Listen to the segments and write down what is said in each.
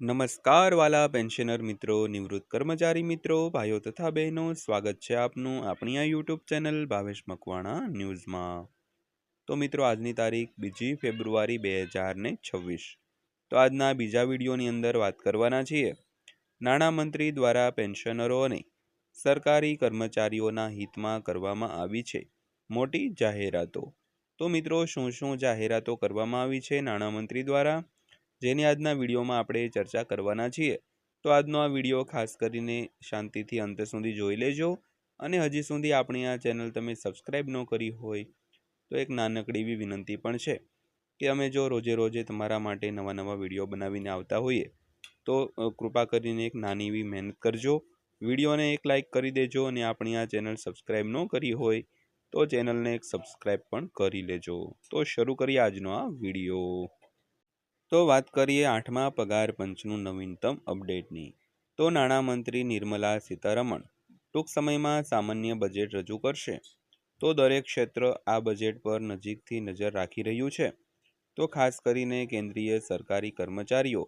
નમસ્કાર વાલા પેન્શનર મિત્રો, નિવૃત્ત કર્મચારી મિત્રો, ભાઈઓ તથા બહેનો, સ્વાગત છે આપનું આપણી આ યુટ્યુબ ચેનલ ભાવેશ મકવાણા ન્યૂઝમાં. તો મિત્રો, આજની તારીખ બીજી ફેબ્રુઆરી બે હજાર ને છવ્વીસ. તો આજના બીજા વિડીયોની અંદર વાત કરવાના છીએ. નાણામંત્રી દ્વારા પેન્શનરો અને સરકારી કર્મચારીઓના હિતમાં કરવામાં આવી છે મોટી જાહેરાતો. તો મિત્રો, શું શું જાહેરાતો કરવામાં આવી છે નાણામંત્રી દ્વારા? જેની આજના વિડીયોમાં આપણે ચર્ચા કરવાના છીએ. તો આજનો આ વીડિયો ખાસ કરીને શાંતિથી અંત સુધી જોઈ લેજો અને હજી સુધી આપણી આ ચેનલ તમે સબસ્ક્રાઈબ ન કરી હોય તો એક નાનકડી એવી વિનંતી પણ છે કે અમે જો રોજે રોજે તમારા માટે નવા નવા વીડિયો બનાવીને આવતા હોઈએ તો કૃપા કરીને એક નાની એવી મહેનત કરજો. વિડીયોને એક લાઇક કરી દેજો અને આપણી આ ચેનલ સબસ્ક્રાઈબ ન કરી હોય તો ચેનલને એક સબસ્ક્રાઈબ પણ કરી લેજો. તો શરૂ કરીએ આજનો આ વીડિયો. તો વાત કરીએ આઠમા પગાર પંચનું નવીનતમ અપડેટની. તો નાણામંત્રી નિર્મલા સીતારમણ ટૂંક સમયમાં સામાન્ય બજેટ રજૂ કરશે. તો દરેક ક્ષેત્ર આ બજેટ પર નજીકથી નજર રાખી રહ્યું છે. તો ખાસ કરીને કેન્દ્રીય સરકારી કર્મચારીઓ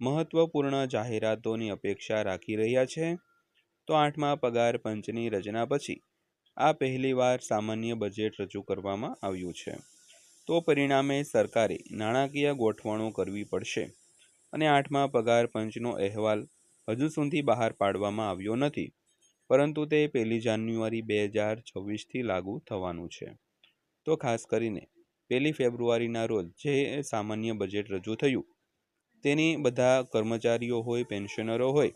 મહત્વપૂર્ણ જાહેરાતોની અપેક્ષા રાખી રહ્યા છે. તો આઠમા પગાર પંચની રચના પછી આ પહેલીવાર સામાન્ય બજેટ રજૂ કરવામાં આવ્યું છે. તો પરિણામે સરકારે નાણાકીય ગોઠવણો કરવી પડશે. અને આઠમા પગાર પંચનો અહેવાલ હજુ સુધી બહાર પાડવામાં આવ્યો નથી. પરંતુ તે પહેલી જાન્યુઆરી બે હજાર છવ્વીસથી લાગુ થવાનું છે. તો ખાસ કરીને પહેલી ફેબ્રુઆરીના રોજ જે સામાન્ય બજેટ રજૂ થયું, તેની બધા કર્મચારીઓ હોય, પેન્શનરો હોય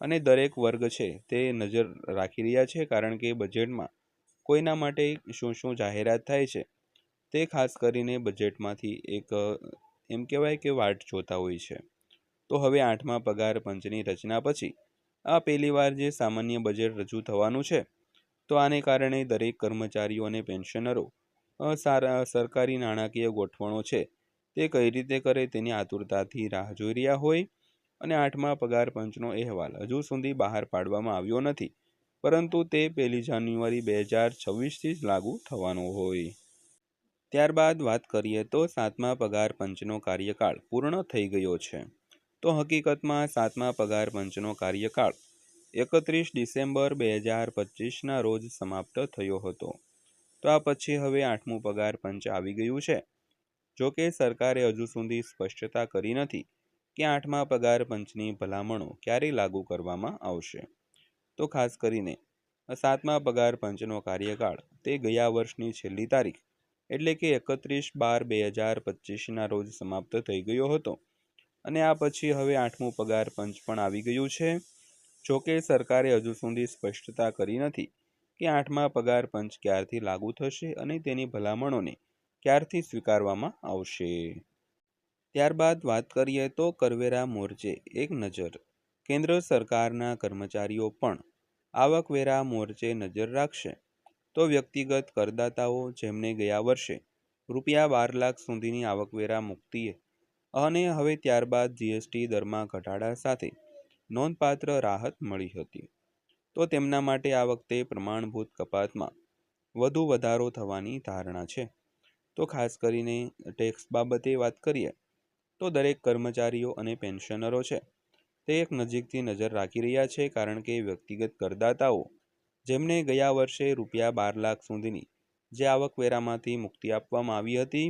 અને દરેક વર્ગ છે તે નજર રાખી રહ્યા છે કારણ કે બજેટમાં કોઈના માટે શું શું જાહેરાત થાય છે તે ખાસ કરીને બજેટમાંથી એક, એમ કહેવાય કે વાટ જોતા હોય છે. તો હવે આઠમા પગાર પંચની રચના પછી, આ પહેલીવાર જે સામાન્ય બજેટ રજૂ થવાનું છે, તો આને કારણે દરેક કર્મચારીઓ અને પેન્શનરો સારા, સરકારી નાણાકીય ગોઠવણો છે, તે કઈ રીતે કરે તેની આતુરતાથી રાહ જોઈ રહ્યા હોય, અને આઠમા પગાર પંચનો અહેવાલ હજુ સુધી બહાર પાડવામાં આવ્યો નથી, પરંતુ તે પહેલી જાન્યુઆરી બે હજાર છવ્વીસથી જ લાગુ થવાનો હોય. ત્યારબાદ વાત કરીએ તો સાતમા પગાર પંચનો કાર્યકાળ પૂર્ણ થઈ ગયો છે. તો હકીકતમાં સાતમા પગાર પંચનો કાર્યકાળ એકત્રીસ ડિસેમ્બર બે હજાર પચીસના રોજ સમાપ્ત થયો હતો. તો આ પછી હવે આઠમું પગાર પંચ આવી ગયું છે. જો કે સરકારે હજુ સુધી સ્પષ્ટતા કરી નથી કે આઠમા પગાર પંચની ભલામણો ક્યારે લાગુ કરવામાં આવશે. તો ખાસ કરીને સાતમા પગાર પંચનો કાર્યકાળ તે ગયા વર્ષની છેલ્લી તારીખ એટલે કે એકત્રીસ બાર બે હજાર પચીસના રોજ સમાપ્ત થઈ ગયો હતો. અને આ પછી હવે આઠમું પગાર પંચ પણ આવી ગયું છે. જોકે સરકારે હજુ સુધી સ્પષ્ટતા કરી નથી કે આઠમા પગાર પંચ ક્યારથી લાગુ થશે અને તેની ભલામણોને ક્યારથી સ્વીકારવામાં આવશે. ત્યારબાદ વાત કરીએ તો કરવેરા મોરચે એક નજર કેન્દ્ર સરકારના કર્મચારીઓ પણ આવકવેરા મોરચે નજર રાખશે. તો વ્યક્તિગત કરદાતાઓ જેમને ગયા વર્ષે રૂપિયા બાર લાખ સુધીની આવકવેરા મુક્તિ અને હવે ત્યારબાદ જીએસટી દરમાં ઘટાડા સાથે નોંધપાત્ર રાહત મળી હતી. તો તેમના માટે આ વખતે પ્રમાણભૂત કપાતમાં વધુ વધારો થવાની ધારણા છે. તો ખાસ કરીને ટેક્સ બાબતે વાત કરીએ, તો દરેક કર્મચારીઓ અને પેન્શનરો છે. તે એક નજીકથી નજર રાખી રહ્યા છે કારણ કે વ્યક્તિગત કરદાતાઓ જેમને ગયા વર્ષે રૂપિયા બાર લાખ સુધીની જે આવકવેરામાંથી મુક્તિ આપવામાં આવી હતી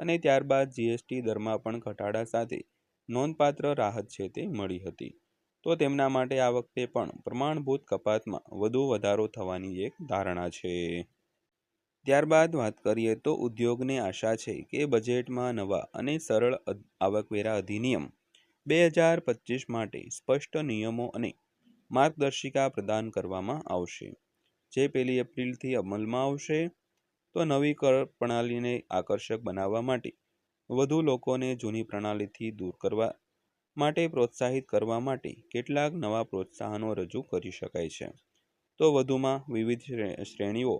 અને ત્યારબાદ જીએસટી દરમાં પણ ઘટાડા સાથે નોંધપાત્ર રાહત છે તે મળી હતી. તો તેમના માટે આ વખતે પણ પ્રમાણભૂત કપાતમાં વધુ વધારો થવાની એક ધારણા છે. ત્યારબાદ વાત કરીએ તો ઉદ્યોગને આશા છે કે બજેટમાં નવા અને સરળ આવકવેરા અધિનિયમ બે હજાર પચીસ માટે સ્પષ્ટ નિયમો અને માર્ગદર્શિકા પ્રદાન કરવામાં આવશે. જે પહેલી એપ્રિલથી અમલમાં આવશે. તો નવી કર પ્રણાલીને આકર્ષક બનાવવા માટે વધુ લોકોને જૂની પ્રણાલીથી દૂર કરવા માટે પ્રોત્સાહિત કરવા માટે કેટલાક નવા પ્રોત્સાહનો રજૂ કરી શકાય છે. તો વધુમાં વિવિધ શ્રેણીઓ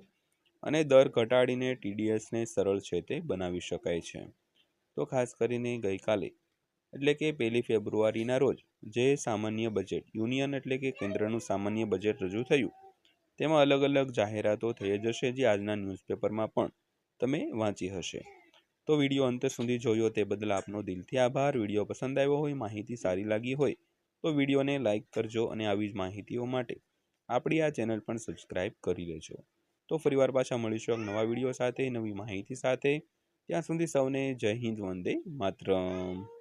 અને દર ઘટાડીને ટીડીએસને સરળ છે તે બનાવી શકાય છે. તો ખાસ કરીને ગઈકાલે એટલે કે પહેલી ફેબ્રુઆરીના રોજ, જે સામાન્ય બજેટ, યુનિયન એટલે કે કેન્દ્રનું સામાન્ય બજેટ રજૂ થયું. તેમાં અલગ અલગ જાહેરાતો થઈ જશે જે આજના ન્યૂઝપેપરમાં પણ તમે વાંચી હશે. તો વીડિયો અંત સુધી જોયો તે બદલ આપનો દિલથી આભાર. વીડિયો પસંદ આવ્યો હોય, માહિતી સારી લાગી હોય, તો વિડીયોને લાઇક કરજો અને આવી જ માહિતીઓ માટે આપણી આ ચેનલ પણ સબસ્ક્રાઇબ કરી લેજો. તો ફરીવાર પાછા મળીશું એક નવા વીડિયો સાથે, નવી માહિતી સાથે. ત્યાં સુધી સૌને જય હિન્દ, વંદે માતરમ.